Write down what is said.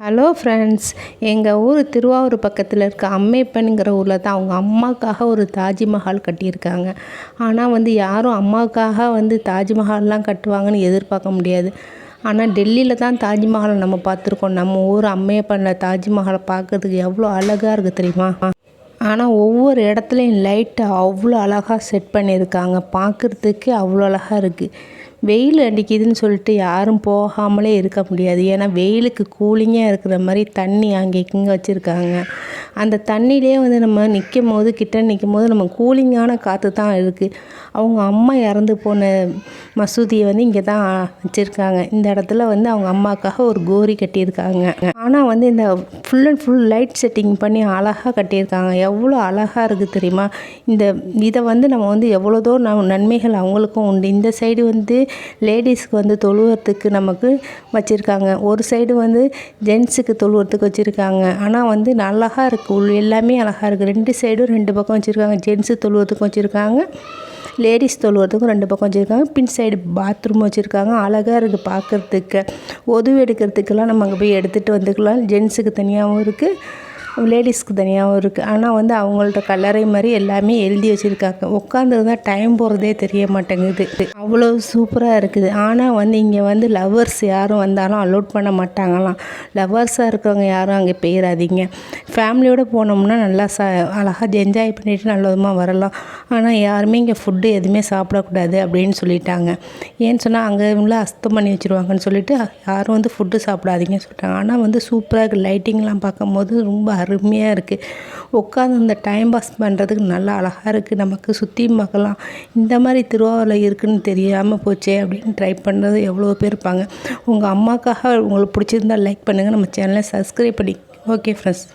Hello friends எங்கள் ஊர் திருவாரூர் பக்கத்தில் இருக்க அம்மையப்பனுங்கிற ஊரில் தான் அவங்க அம்மாவுக்காக ஒரு தாஜ்மஹால் கட்டியிருக்காங்க. ஆனால் வந்து யாரும் அம்மாவுக்காக வந்து தாஜ்மஹால்லாம் கட்டுவாங்கன்னு எதிர்பார்க்க முடியாது. ஆனால் டெல்லியில் தான் தாஜ்மஹாலை நம்ம பார்த்துருக்கோம். நம்ம ஊர் அம்மையப்பனில் தாஜ்மஹாலை பார்க்கறதுக்கு எவ்வளோ அழகாக இருக்குது தெரியுமா? ஆனால் ஒவ்வொரு இடத்துலையும் லைட்டை அவ்வளோ அழகாக செட் பண்ணியிருக்காங்க. பார்க்குறதுக்கு அவ்வளோ அழகாக இருக்குது வெயில் அடிக்குதுன்னு சொல்லிட்டு யாரும் போகாமலே இருக்க முடியாது. ஏன்னா வெயிலுக்கு கூலிங்காக இருக்கிற மாதிரி தண்ணி அங்கே இங்கே வச்சுருக்காங்க. அந்த தண்ணியிலே வந்து நம்ம நிற்கும் போது கிட்ட நிற்கும் போது நம்ம கூலிங்கான காற்று தான் இருக்குது அவங்க அம்மா இறந்து போன மசூதியை வந்து இங்கே தான் வச்சுருக்காங்க. இந்த இடத்துல வந்து அவங்க அம்மாவுக்காக ஒரு கோரி கட்டியிருக்காங்க. ஆனால் வந்து இந்த full and full light setting பண்ணி அழகாக கட்டியிருக்காங்க. எவ்வளோ அழகாக இருக்குது தெரியுமா? இந்த இதை வந்து நம்ம வந்து எவ்வளோதோ ந நன்மைகள் அவங்களுக்கும் உண்டு. இந்த சைடு வந்து லேடிஸ்க்கு வந்து தொழுவத்துக்கு நமக்கு வச்சுருக்காங்க. ஒரு சைடு வந்து ஜென்ஸுக்கு தொழுவத்துக்கு வச்சுருக்காங்க. ஆனால் வந்து அழகாக இருக்குது உள் எல்லாமே அழகாக இருக்குது ரெண்டு சைடும் ரெண்டு பக்கம் வச்சுருக்காங்க. ஜென்ஸு தொழுவத்துக்கும் வச்சுருக்காங்க. லேடிஸ் தொழுவத்துக்கும் ரெண்டு பக்கம் வச்சுருக்காங்க. பின் சைடு பாத்ரூம் வச்சுருக்காங்க. அழகாக இருக்குது பார்க்குறதுக்கு உதவி எடுக்கிறதுக்கெல்லாம் நம்ம அங்கே போய் எடுத்துகிட்டு வந்துக்கலாம். ஜென்ஸுக்கு தனியாகவும் இருக்குது லேடிஸ்க்கு தனியாகவும் இருக்குது ஆனால் வந்து அவங்கள்ட்ட கல்லறை மாதிரி எல்லாமே எழுதி வச்சுருக்காங்க. உட்காந்துருந்தா டைம் போகிறதே தெரிய மாட்டேங்குது. அவ்வளோ சூப்பராக இருக்குது. ஆனால் வந்து இங்கே வந்து லவ்வர்ஸ் யாரும் வந்தாலும் அலோட் பண்ண மாட்டாங்களாம். லவ்வர்ஸாக இருக்கவங்க யாரும் அங்கே போயிடாதீங்க ஃபேமிலியோடு போனோம்னா நல்லா ச அழகாக என்ஜாய் பண்ணிவிட்டு நல்ல விதமாக வரலாம். ஆனால் யாருமே இங்கே ஃபுட்டு எதுவுமே சாப்பிடக்கூடாது அப்படின்னு சொல்லிட்டாங்க. ஏன்னு சொன்னால் அங்கே உள்ள அஸ்தம் பண்ணி வச்சுருவாங்கன்னு சொல்லிட்டு யாரும் வந்து ஃபுட்டு சாப்பிடாதீங்கன்னு சொல்லிட்டாங்க. ஆனால் வந்து சூப்பராக இருக்குது லைட்டிங்லாம் பார்க்கும்போது ரொம்ப அருமையாக இருக்குது உட்காந்து இந்த டைம் பாஸ் பண்ணுறதுக்கு நல்லா அழகாக இருக்குது நமக்கு சுற்றி பார்க்கலாம். இந்த மாதிரி திருவாரூரில் இருக்குதுன்னு தெரியாமல் போச்சே அப்படின்னு ட்ரை பண்ணுறது எவ்வளோ பேர் இருப்பாங்க. உங்கள் அம்மாக்காக உங்களுக்கு பிடிச்சிருந்தா லைக் பண்ணுங்கள் நம்ம சேனலை சப்ஸ்கிரைப் பண்ணி ஓகே ஃப்ரெண்ட்ஸ்